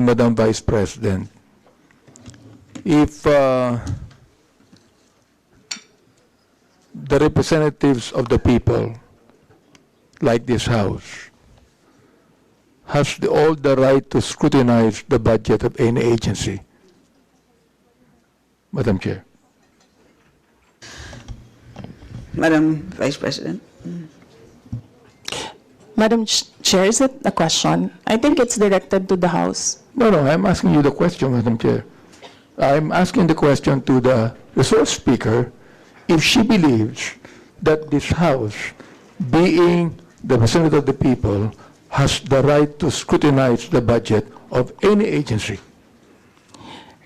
Madam Vice President. If uh, the representatives of the people, like this House, has the, all the right to scrutinize the budget of any agency. Madam Chair. Madam Vice President. Madam Ch- Chair, is it a question? I think it's directed to the House. No, no, I'm asking you the question, Madam Chair. I'm asking the question to the resource speaker if she believes that this House, being the representative of the people, has the right to scrutinize the budget of any agency.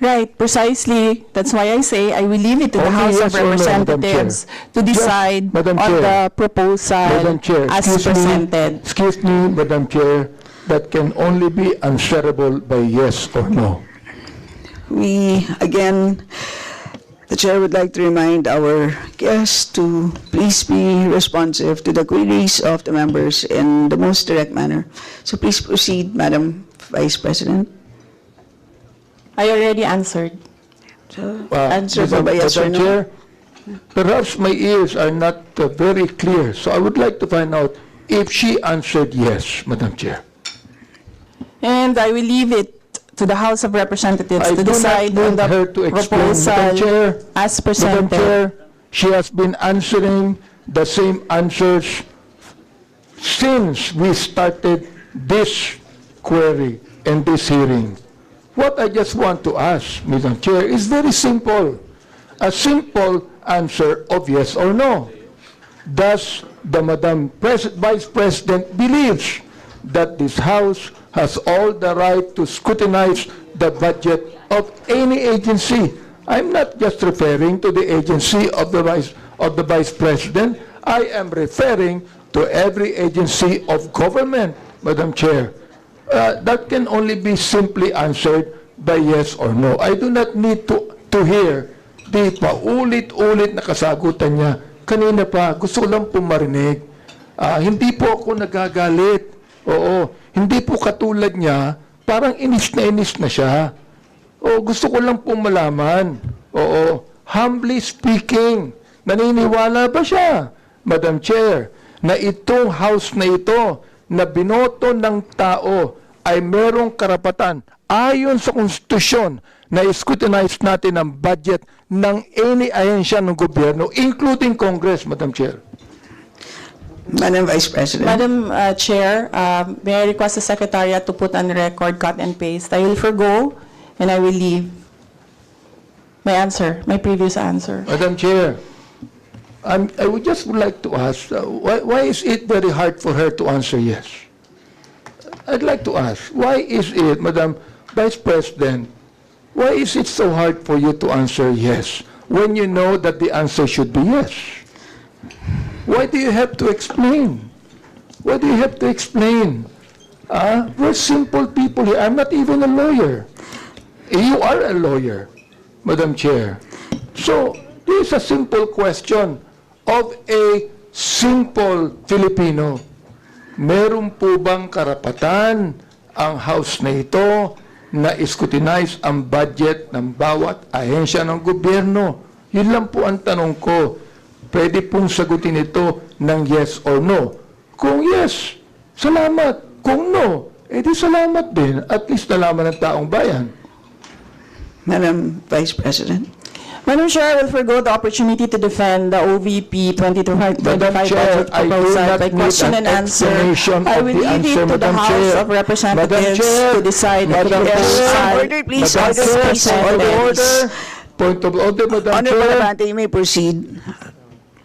Right, precisely. That's why I say I will leave it to the Only House yes of or no, Madam Representatives to decide Madam on Chair. the proposal Chair, as excuse me, presented. excuse me, Madam Chair, that can only be answerable by yes or no. We, again, the chair would like to remind our guests to please be responsive to the queries of the members in the most direct manner. So please proceed, Madam Vice President. I already answered. So, Uh, Answer Madam- by yes or Madam no? Chair, Perhaps my ears are not uh, very clear, so I would like to find out if she answered yes, Madam Chair. And I will leave it to the House of Representatives I to do not decide on need her the to explain, Madam Chair. proposal as Madam presented. Chair, she has been answering the same answers since we started this query and this hearing. What I just want to ask, Madam Chair, is very simple. A simple answer of yes or no. Does the Madam Pres- Vice President believes that this House has all the right to scrutinize the budget of any agency? I'm not just referring to the agency of the Vice, of the Vice President. I am referring to every agency of government, Madam Chair. Uh, that can only be simply answered by yes or no. I do not need to, to hear di paulit-ulit na kasagutan niya. Kanina pa, gusto ko lang po marinig. Ah, hindi po ako nagagalit. Oo, hindi po katulad niya, parang inis na inis na siya. Oo, gusto ko lang po malaman. Oo, humbly speaking, naniniwala ba siya, Madam Chair, na itong house na ito, na binoto ng tao, ay merong karapatan ayon sa konstitusyon na scrutinize natin ang budget ng any ahensya ng gobyerno, including Congress, Madam Chair. Madam Vice President. Madam uh, Chair, uh, may I request the Secretariat to put on record cut and paste? I will forgo and I will leave my answer, my previous answer. Madam Chair, I'm, I would just would like to ask, uh, why, why is it very hard for her to answer yes? I'd like to ask, why is it, Madam Vice President, why is it so hard for you to answer yes when you know that the answer should be yes? Why do you have to explain? Why do you have to explain? Ah, we're simple people here. I'm not even a lawyer. You are a lawyer, Madam Chair. So, this is a simple question of a simple Filipino. Meron po bang karapatan ang House na ito na scrutinize ang budget ng bawat ahensya ng gobyerno? Yun lang po ang tanong ko. Pwede pong sagutin ito ng yes or no. Kung yes, salamat. Kung no, edi salamat din. At least nalaman ng taong bayan. Madam Vice President. Madam Chair, I will forgo the opportunity to defend the OVP 2025 Madam Chair, budget I do proposal by question an and answer. I will leave answer, it to the House of Representatives Chair, to decide Chair. proposal. Order, please. Order, please. point of presented. order. Point of order, Madam Honorable Chair. Abante, you may proceed.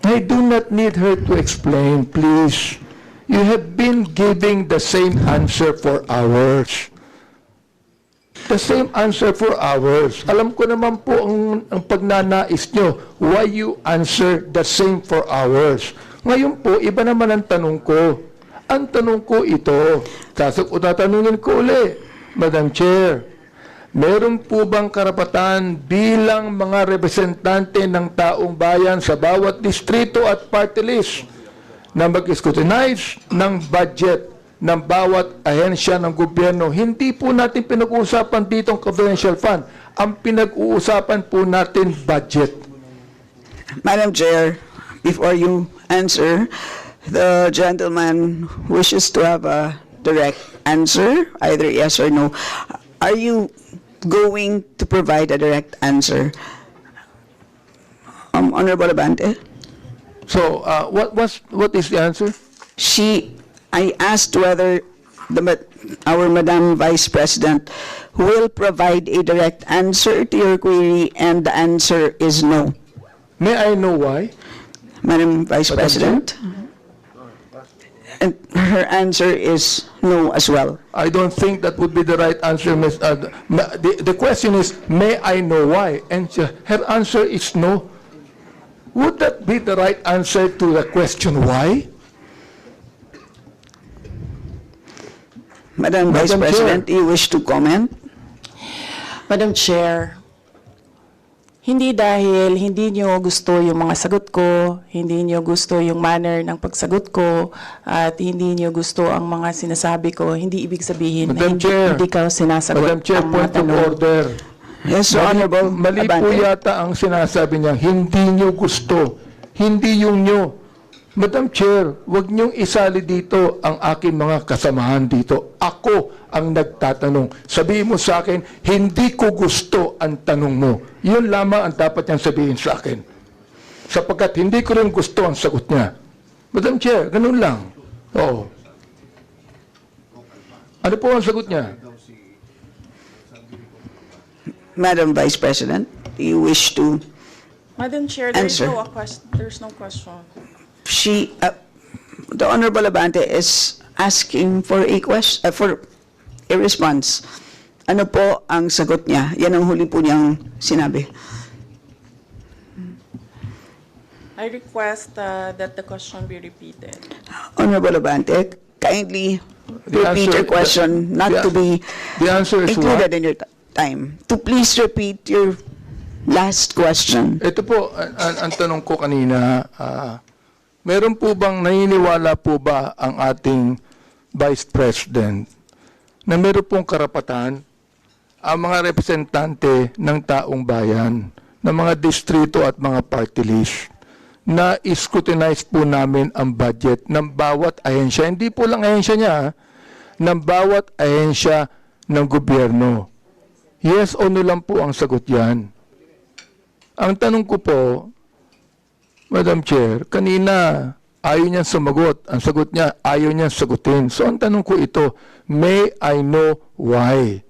I do not need her to explain, please. You have been giving the same answer for hours. The same answer for hours. Alam ko naman po ang, ang pagnanais nyo, why you answer the same for hours. Ngayon po, iba naman ang tanong ko. Ang tanong ko ito, sasag o ko uli, Madam Chair, meron po bang karapatan bilang mga representante ng taong bayan sa bawat distrito at party list na mag-scrutinize ng budget ng bawat ahensya ng gobyerno. Hindi po natin pinag-uusapan dito ang confidential fund. Ang pinag-uusapan po natin budget. Madam Chair, before you answer, the gentleman wishes to have a direct answer, either yes or no. Are you going to provide a direct answer? Um, Honorable Abante? So, uh, what was what is the answer? She, I asked whether the, our Madam Vice President will provide a direct answer to your query, and the answer is no. May I know why? Madam Vice Madam President? And her answer is no as well. I don't think that would be the right answer, Ms. Uh, the, the question is, may I know why? And her answer is no. Would that be the right answer to the question why? Madam Vice Madam Chair. President, you wish to comment? Madam Chair, hindi dahil hindi niyo gusto yung mga sagot ko, hindi niyo gusto yung manner ng pagsagot ko, at hindi niyo gusto ang mga sinasabi ko, hindi ibig sabihin na Madam hindi, Chair. hindi ka sinasagot Madam Chair, ang mga point of tanong. order. Yes, Mali- Honorable Mali po Abante. yata ang sinasabi niya, hindi niyo gusto, hindi yung niyo. Madam Chair, wag niyong isali dito ang aking mga kasamahan dito. Ako ang nagtatanong. Sabihin mo sa akin, hindi ko gusto ang tanong mo. Yun lamang ang dapat niyang sabihin sa akin. Sapagkat hindi ko rin gusto ang sagot niya. Madam Chair, ganun lang. Oo. Ano po ang sagot niya? Madam Vice President, do you wish to, Madam Chair, there's Answer. no, a quest- there's no question. She, uh, the Honorable Abante is asking for a question, for a response. Ano po ang sagot niya? Yan ang huli po niyang sinabi. I request uh, that the question be repeated. Honorable Abante, kindly The repeat answer- your question, not the- to be The answer is what? included in your ti- time. To please repeat your last question. Ito po, ang, ang, tanong ko kanina, ah, meron po bang naniniwala po ba ang ating Vice President na meron pong karapatan ang mga representante ng taong bayan, ng mga distrito at mga party list na scrutinize po namin ang budget ng bawat ahensya. Hindi po lang ahensya niya, ah, ng bawat ahensya ng gobyerno. Yes o no lang po ang sagot yan. Ang tanong ko po, Madam Chair, kanina ayaw niya sumagot. Ang sagot niya, ayaw niya sagutin. So ang tanong ko ito, may I know why?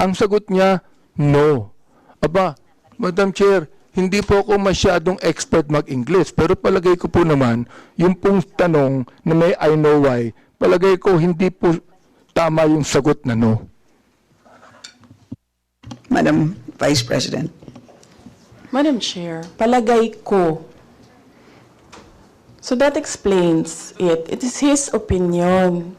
Ang sagot niya, no. Aba, Madam Chair, hindi po ako masyadong expert mag-English, pero palagay ko po naman, yung pong tanong na may I know why, palagay ko hindi po tama yung sagot na no. Madam Vice President. Madam Chair, palagay ko. So that explains it. It is his opinion.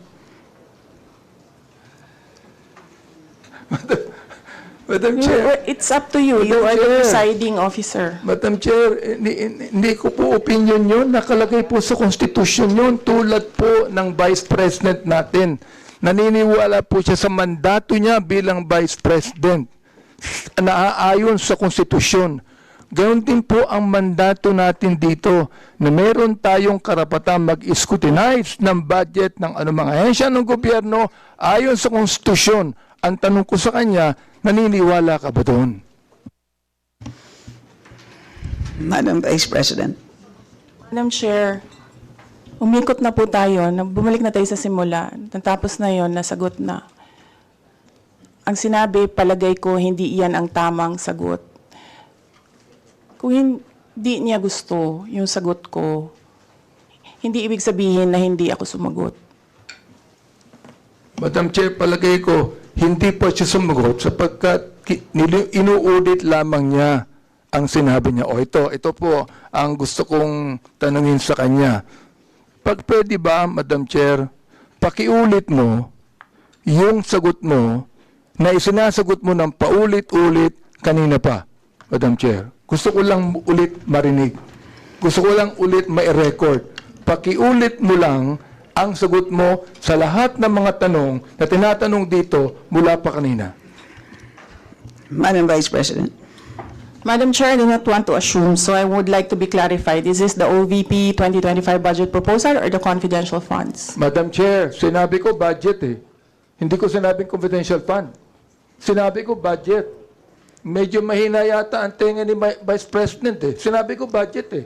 Madam Chair, It's up to you. You are the Chair. presiding officer. Madam Chair, hindi, hindi ko po opinion yun. Nakalagay po sa Constitution yun. Tulad po ng Vice President natin. Naniniwala po siya sa mandato niya bilang Vice President. Naaayon sa Konstitusyon. Gayon din po ang mandato natin dito na meron tayong karapatan mag-scrutinize ng budget ng anumang ahensya ng gobyerno ayon sa Konstitusyon. Ang tanong ko sa kanya, naniniwala ka ba doon? Madam Vice President. Madam Chair, umikot na po tayo. Bumalik na tayo sa simula. Natapos na yon, nasagot na. Ang sinabi, palagay ko, hindi iyan ang tamang sagot. Kung hindi niya gusto yung sagot ko, hindi ibig sabihin na hindi ako sumagot. Madam Chair, palagay ko, hindi pa siya sumagot sapagkat inuudit lamang niya ang sinabi niya. O ito, ito po ang gusto kong tanungin sa kanya. Pag pwede ba, Madam Chair, pakiulit mo yung sagot mo na isinasagot mo ng paulit-ulit kanina pa, Madam Chair. Gusto ko lang ulit marinig. Gusto ko lang ulit ma-record. Pakiulit mo lang ang sagot mo sa lahat ng mga tanong na tinatanong dito mula pa kanina. Madam Vice President. Madam Chair, I do not want to assume, so I would like to be clarified. Is this the OVP 2025 budget proposal or the confidential funds? Madam Chair, sinabi ko budget eh. Hindi ko sinabing confidential fund. Sinabi ko budget. Medyo mahina yata ang tenga ni Vice President eh. Sinabi ko budget eh.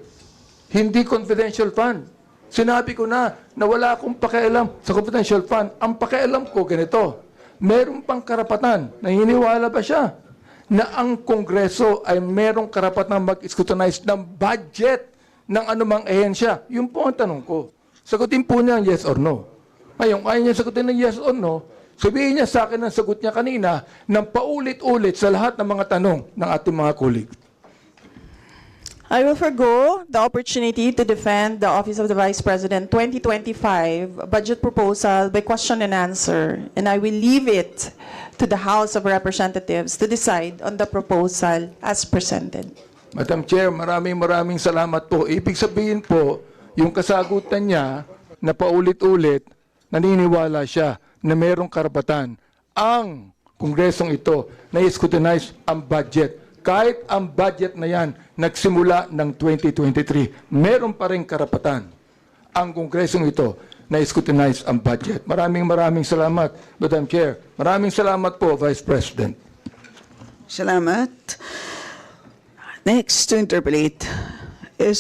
Hindi confidential fund. Sinabi ko na na wala akong pakialam sa confidential fund. Ang pakialam ko ganito. Meron pang karapatan. Naniniwala ba siya na ang Kongreso ay merong karapatan mag-scrutinize ng budget ng anumang ehensya? Yun po ang tanong ko. Sagutin po niya yes or no. Ngayon, kaya niya sagutin ng yes or no, sabihin niya sa akin ang sagot niya kanina ng paulit-ulit sa lahat ng mga tanong ng ating mga kulig. I will forgo the opportunity to defend the Office of the Vice President 2025 budget proposal by question and answer, and I will leave it to the House of Representatives to decide on the proposal as presented. Madam Chair, maraming maraming salamat po. Ibig sabihin po, yung kasagutan niya na paulit-ulit, naniniwala siya na merong karapatan ang kongresong ito na scrutinize ang budget. Kahit ang budget na yan nagsimula ng 2023, meron pa rin karapatan ang kongresong ito na scrutinize ang budget. Maraming maraming salamat, Madam Chair. Maraming salamat po, Vice President. Salamat. Next to interpolate,